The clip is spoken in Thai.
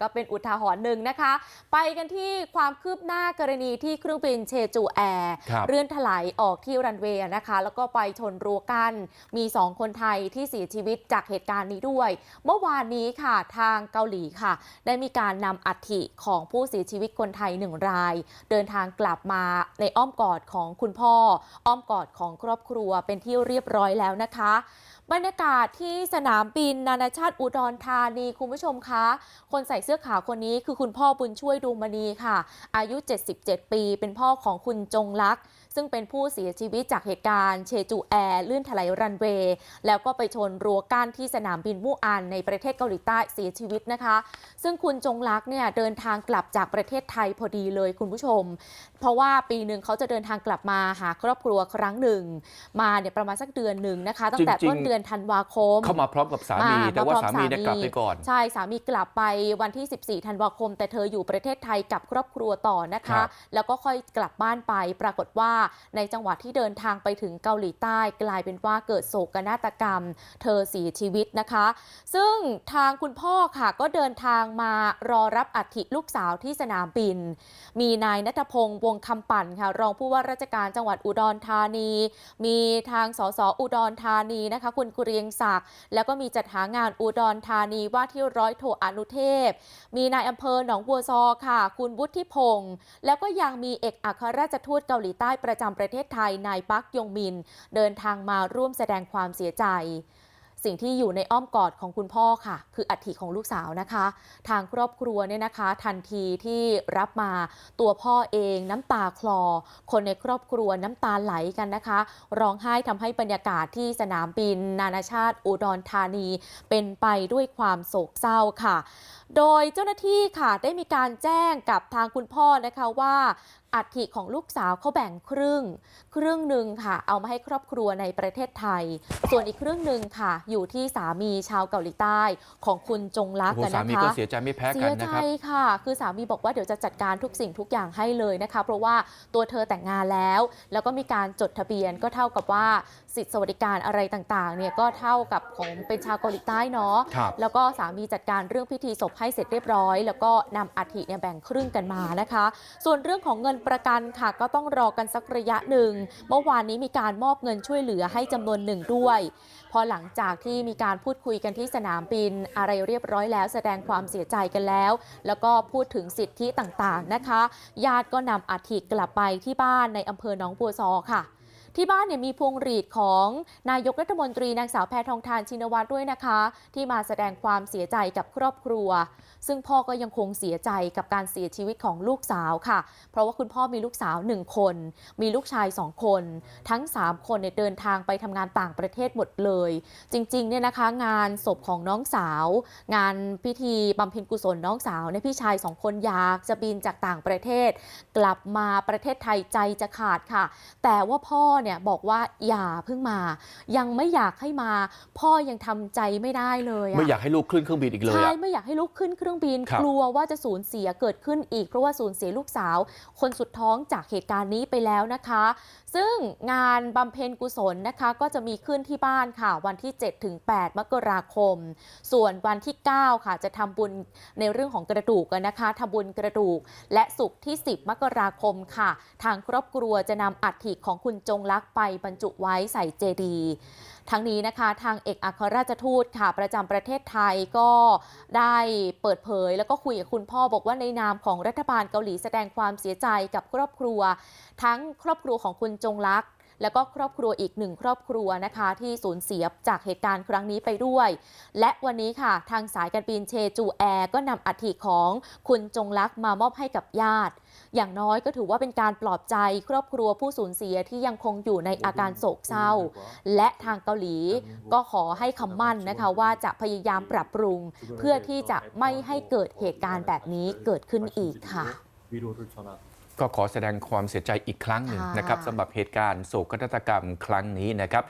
ก็เป็นอุทาหรณ์หนึ่งนะคะ ไปกันที่ความคืบหน้ากรณีที่เครื่องบินเชจูแอร์ครับเลื่อนถลายออกที่รันเวย์นะคะ แล้วก็ไปชนรั้วกันมี 2 คนไทยที่เสียชีวิตจากเหตุการณ์นี้ด้วย เมื่อวานนี้ค่ะทางเกาหลีค่ะ ได้มีการนำอัฐิของผู้เสียชีวิตคนไทยหนึ่งราย เดินทางกลับมาในอ้อมกอดของคุณพ่อ อ้อมกอดของครอบครัวเป็นที่เรียบร้อยแล้วนะคะ บรรยากาศที่สนามบินนานาชาติอุดรธานีคุณผู้ชมคะ คนใส่เสื้อขาวคนนี้คือคุณพ่อบุญช่วยดวงมณีค่ะ อายุ 77 ปี เป็นพ่อของคุณจงลักษ์ ซึ่งเป็นผู้เสียชีวิตจากเหตุการณ์เชจูแอร์ลื่นถลายรันเวย์แล้วก็ไปชนรั้วกั้นที่สนามบินมู่อันในประเทศเกาหลีใต้เสียชีวิตนะคะ ซึ่งคุณจงลักษณ์เนี่ยเดินทางกลับจากประเทศไทยพอดีเลยคุณผู้ชม เพราะว่าปีหนึ่งเขาจะเดินทางกลับมาหาครอบครัวครั้งหนึ่ง มาเนี่ยประมาณสักเดือนหนึ่งนะคะ ตั้งแต่จริงๆต้นเดือนธันวาคม เข้ามาพร้อมกับสามีมาแต่ว่ามาพร้สาอมมีเนี่ยสามีกลับไปก่อน ใช่ สามีกลับไปวันที่ 14 ธันวาคม แต่เธออยู่ประเทศไทยกับครอบครัวต่อนะครัคะบแล้วก็ค่อยกลับบ้านไปปรากฏว่าในจังหวัดที่เดินทางไปถึงเกาหลีใต้กลายเป็นว่าเกิดโศกนาฏกรรม เธอเสียชีวิตนะคะ ซึ่งทางคุณพ่อค่ะก็เดินทางมารอรับอัฐิลูกสาวที่สนามบิน มีนายนัทพงษ์วงคำปั่นค่ะ รองผู้ว่าราชการจังหวัดอุดรธานี มีทางสสอุดรธานีนะคะ คุณกุเรียงศักดิ์แล้วก็มีจัดหางานอุดรธานีว่าที่ร้อยโทอนุเทพ มีนายอำเภอหนองบัวซอค่ะ คุณวุฒิพงศ์แล้วก็ยังมีเอกอัครราชทูตเกาหลีใต้ประประจำประเทศไทยนายปักยงมิน เดินทางมาร่วมแสดงความเสียใจ สิ่งที่อยู่ในอ้อมกอดของคุณพ่อค่ะ คืออัฐิของลูกสาวนะคะ ทางครอบครัวเนี่ยนะคะ ทันทีที่รับมาตัวพ่อเองน้ำตาคลอ คนในครอบครัวน้ำตาไหลกันนะคะ ร้องไห้ทำให้บรรยากาศที่สนามบิน นานาชาติ อุดรธานี เป็นไปด้วยความโศกเศร้าค่ะ โดยเจ้าหน้าที่ค่ะได้มีการแจ้งกับทางคุณพ่อนะคะว่าอัฐิของลูกสาวเขาแบ่งครึ่ง ครึ่งหนึ่งค่ะ เอามาให้ครอบครัวในประเทศไทย ส่วนอีกครึ่งหนึ่งค่ะอยู่ที่สามีชาวเกาหลีใต้ของคุณจงลักษโอ้ณ์โหอะสานะมีคะก็เสียใจไม่แพ้เสีกันยนะใจครับค่ะ คือสามีบอกว่าเดี๋ยวจะจัดการทุกสิ่งทุกอย่างให้เลยนะคะ เพราะว่าตัวเธอแต่งงานแล้ว แล้วก็มีการจดทะเบียนก็เท่ากับว่าสิทธิสวัสดิการอะไรต่างๆเนี่ยก็เท่ากับของเป็นชาวเกาหลีใต้เนาะครับแล้วก็สามีจัดการเรื่องพิธีศพให้เสร็จเรียบร้อย แล้วก็นำอัฐิเนี่ยแบ่งครึ่งกันมานะคะ ส่วนเรื่องของเงินประกันค่ะ ก็ต้องรอกันสักระยะหนึ่ง เมื่อวานนี้มีการมอบเงินช่วยเหลือให้จำนวนหนึ่งด้วย พอหลังจากที่มีการพูดคุยกันที่สนามบินอะไรเรียบร้อยแล้ว แสดงความเสียใจกันแล้ว แล้วก็พูดถึงสิทธิต่างๆนะคะ ญาติก็นำอัฐิกลับไปที่บ้านในอำเภอหนองบัวซอค่ะ ที่บ้านเนี่ยมีพวงหรีดของนายกรัฐมนตรีนางสาวแพทองทานชินวัตรด้วยนะคะ ที่มาแสดงความเสียใจกับครอบครัว ซึ่งพ่อก็ยังคงเสียใจกับการเสียชีวิตของลูกสาวค่ะ เพราะว่าคุณพ่อมีลูกสาวหนึ่งคน มีลูกชายสองคน ทั้ง 3 คนเนี่ยเดินทางไปทำงานต่างประเทศหมดเลย จริงๆเนี่ยนะคะงานศพของน้องสาว งานพิธีบำเพ็ญกุศลน้องสาวเนี่ยพี่ชายสองคนอยากจะบินจากต่างประเทศ กลับมาประเทศไทยใจจะขาดค่ะ แต่ว่าพ่อเนี่ยบอกว่าอย่าเพิ่งมา ยังไม่อยากให้มา พ่อยังทำใจไม่ได้เลยอะไม่อยากให้ลูกขึ้นเครื่องบินอีกเลยใช่อะไม่อยากให้ลูกขึ้นเครื่องบินครับกลัวว่าจะสูญเสียเกิดขึ้นอีก เพราะว่าสูญเสียลูกสาว คนสุดท้องจากเหตุการณ์นี้ไปแล้วนะคะ ซึ่งงานบำเพ็ญกุศลนะคะ ก็จะมีขึ้นที่บ้านค่ะวันที่7ถึง8มกราคม ส่วนวันที่ 9 ค่ะ จะทำบุญในเรื่องของกระดูกกันนะคะทำบุญกระดูก และสุกร์ที่ 10 มกราคมค่ะ ทางครอบครัวจะนำอัฐิของคุณจงลักษณ์ไปบรรจุไว้ใส่เจดีย์ทั้งนี้นะคะทางเอกอัครราชทูตค่ะประจำประเทศไทยก็ได้เปิดเผย แล้วก็คุยกับคุณพ่อบอกว่าในนามของรัฐบาลเกาหลีแสดงความเสียใจกับครอบครัว ทั้งครอบครัวของคุณจงลักษณ์ แล้วก็ครอบครัวอีกหนึ่งครอบครัวนะคะ ที่สูญเสียจากเหตุการณ์ครั้งนี้ไปด้วย และวันนี้ค่ะ ทางสายการบินเชจูแอร์ก็นำอัฐิของคุณจงลักษ์มามอบให้กับญาติ อย่างน้อยก็ถือว่าเป็นการปลอบใจ ครอบครัวผู้สูญเสียที่ยังคงอยู่ในอาการโศกเศร้า และทางเกาหลีก็ขอให้คำมั่นนะคะว่าจะพยายามปรับปรุง เพื่อที่จะไม่ให้เกิดเหตุการณ์แบบนี้เกิดขึ้นอีกค่ะ ก็ขอแสดงความเสียใจอีกครั้งหนึ่งค่ะนะครับสำหรับเหตุการณ์โศกนาฏกรรมครั้งนี้นะครับ